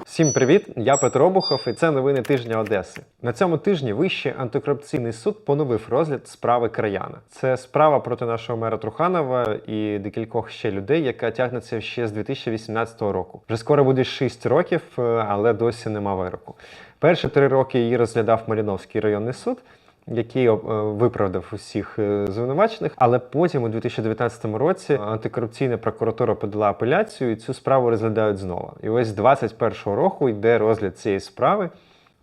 Всім привіт! Я Петро Бухов і це новини тижня Одеси. На цьому тижні Вищий антикорупційний суд поновив розгляд справи краяна. Це справа проти нашого мера Труханова і декількох ще людей, яка тягнеться ще з 2018 року. Вже скоро буде 6 років, е, але досі нема вироку. Перші три роки її розглядав Маріновський районний суд. Який е, виправдав усіх е, звинувачених, але потім у 2019 році антикорупційна прокуратура подала апеляцію, і цю справу розглядають знову. І ось з 21-го року йде розгляд цієї справи.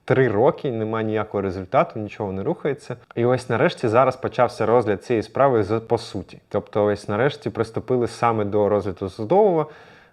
Три роки немає ніякого результату, нічого не рухається. І ось нарешті зараз почався розгляд цієї справи по суті. Тобто, ось нарешті приступили саме до розгляду судового.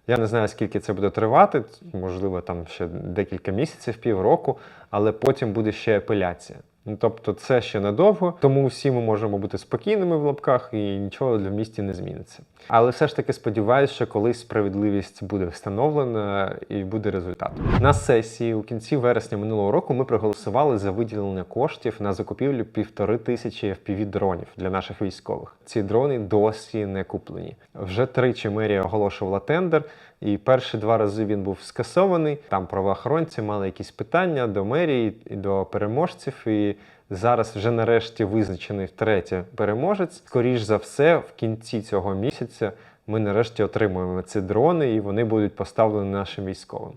Я не знаю, скільки це буде тривати, можливо, там ще декілька місяців, півроку, але потім буде ще апеляція. Ну, тобто це ще надовго, тому всі ми можемо бути спокійними в лапках і нічого для місті не зміниться. Але все ж таки сподіваюся, що колись справедливість буде встановлена і буде результат. На сесії у кінці вересня минулого року ми проголосували за виділення коштів на закупівлю півтори тисячі fpv дронів для наших військових. Ці дрони досі не куплені. Вже тричі мерія оголошувала тендер. І перші два рази він був скасований. Там правоохоронці мали якісь питання до мерії до переможців. І зараз вже нарешті визначений втретє переможець. Скоріш за все, в кінці цього місяця ми нарешті отримуємо ці дрони, і вони будуть поставлені нашим військовим.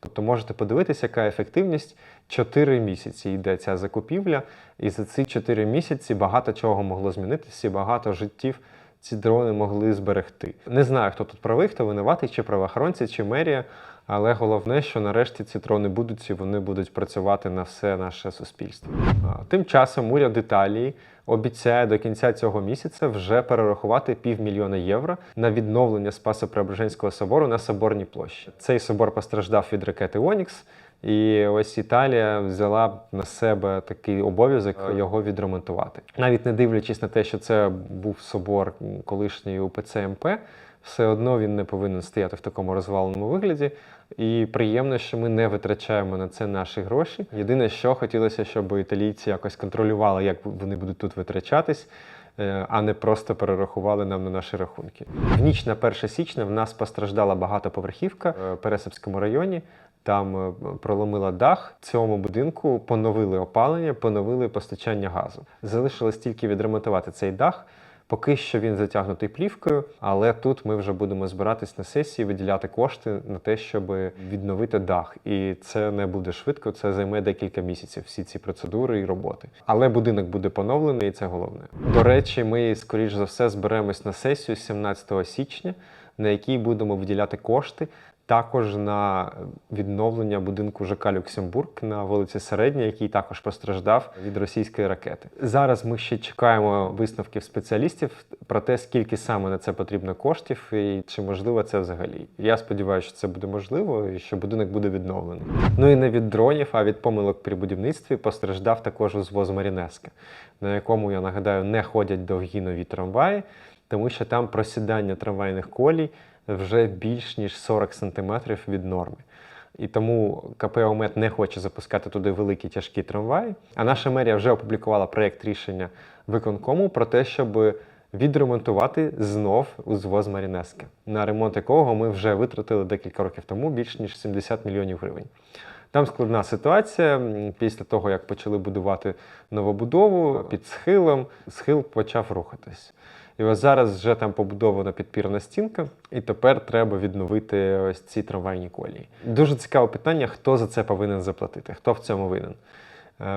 Тобто можете подивитися, яка ефективність. Чотири місяці йде ця закупівля, і за ці чотири місяці багато чого могло змінитися, і багато життів ці дрони могли зберегти. Не знаю, хто тут правий, хто винуватий, чи правоохоронці, чи мерія. Але головне, що нарешті ці дрони будуть і вони будуть працювати на все наше суспільство. Тим часом уряд Італії обіцяє до кінця цього місяця вже перерахувати півмільйона євро на відновлення Спасо Преображенського собору на Соборній площі. Цей собор постраждав від ракети Онікс. І ось Італія взяла на себе такий обов'язок його відремонтувати, навіть не дивлячись на те, що це був собор колишньої УПЦ МП, все одно він не повинен стояти в такому розваленому вигляді. І приємно, що ми не витрачаємо на це наші гроші. Єдине, що хотілося, щоб італійці якось контролювали, як вони будуть тут витрачатись. А не просто перерахували нам на наші рахунки. В ніч на 1 січня в нас постраждала багатоповерхівка в Пересипському районі. Там проломила дах. Цьому будинку поновили опалення, поновили постачання газу. Залишилось тільки відремонтувати цей дах. Поки що він затягнутий плівкою, але тут ми вже будемо збиратись на сесії, виділяти кошти на те, щоб відновити дах. І це не буде швидко, це займе декілька місяців. Всі ці процедури і роботи. Але будинок буде поновлений, і це головне. До речі, ми скоріш за все зберемось на сесію 17 січня, на якій будемо виділяти кошти. Також на відновлення будинку ЖК Люксембург на вулиці Середній, який також постраждав від російської ракети. Зараз ми ще чекаємо висновків спеціалістів про те, скільки саме на це потрібно коштів, і чи можливо це взагалі. Я сподіваюся, що це буде можливо і що будинок буде відновлений. Ну і не від дронів, а від помилок при будівництві постраждав також узвоз Марінеска, на якому я нагадаю не ходять довгі нові трамваї, тому що там просідання трамвайних колій вже більш ніж 40 см від норми. І тому КП «Омет» не хоче запускати туди великі тяжкі трамваї. А наша мерія вже опублікувала проєкт рішення виконкому про те, щоб відремонтувати знов узвоз Марінески, на ремонт якого ми вже витратили декілька років тому більш ніж 70 мільйонів гривень. Там складна ситуація. Після того, як почали будувати новобудову під схилом, схил почав рухатись. І ось зараз вже там побудована підпірна стінка, і тепер треба відновити ось ці трамвайні колії. Дуже цікаве питання, хто за це повинен заплатити, хто в цьому винен.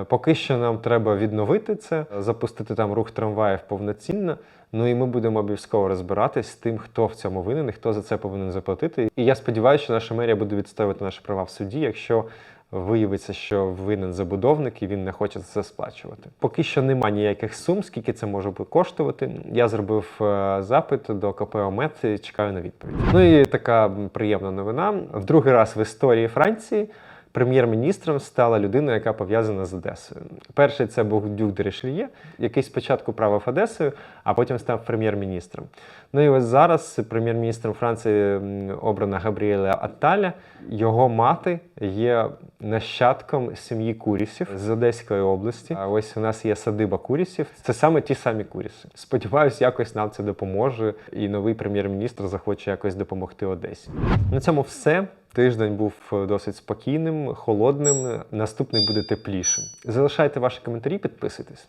Поки що нам треба відновити це, запустити там рух трамваїв повноцінно. Ну і ми будемо обов'язково розбиратись з тим, хто в цьому винен і хто за це повинен заплатити. І я сподіваюся, що наша мерія буде відстоювати наші права в суді, якщо виявиться, що винен забудовник і він не хоче це сплачувати. Поки що немає ніяких сум, скільки це може коштувати. Я зробив запит до КП «Омет» і чекаю на відповідь. Ну і така приємна новина. В другий раз в історії Франції. Прем'єр-міністром стала людина, яка пов'язана з Одесою. Перший це був Дюк де Рішліє, який спочатку правив Одесою, а потім став прем'єр-міністром. Ну і ось зараз прем'єр-міністром Франції обрана Габріеля Атталя. Його мати є нащадком сім'ї Курісів з Одеської області. А ось у нас є садиба Курісів. Це саме ті самі Куріси. Сподіваюсь, якось нам це допоможе, і новий прем'єр-міністр захоче якось допомогти Одесі. На цьому все. Тиждень був е, досить спокійним, холодним. Наступний буде теплішим. Залишайте ваші коментарі, підписуйтесь.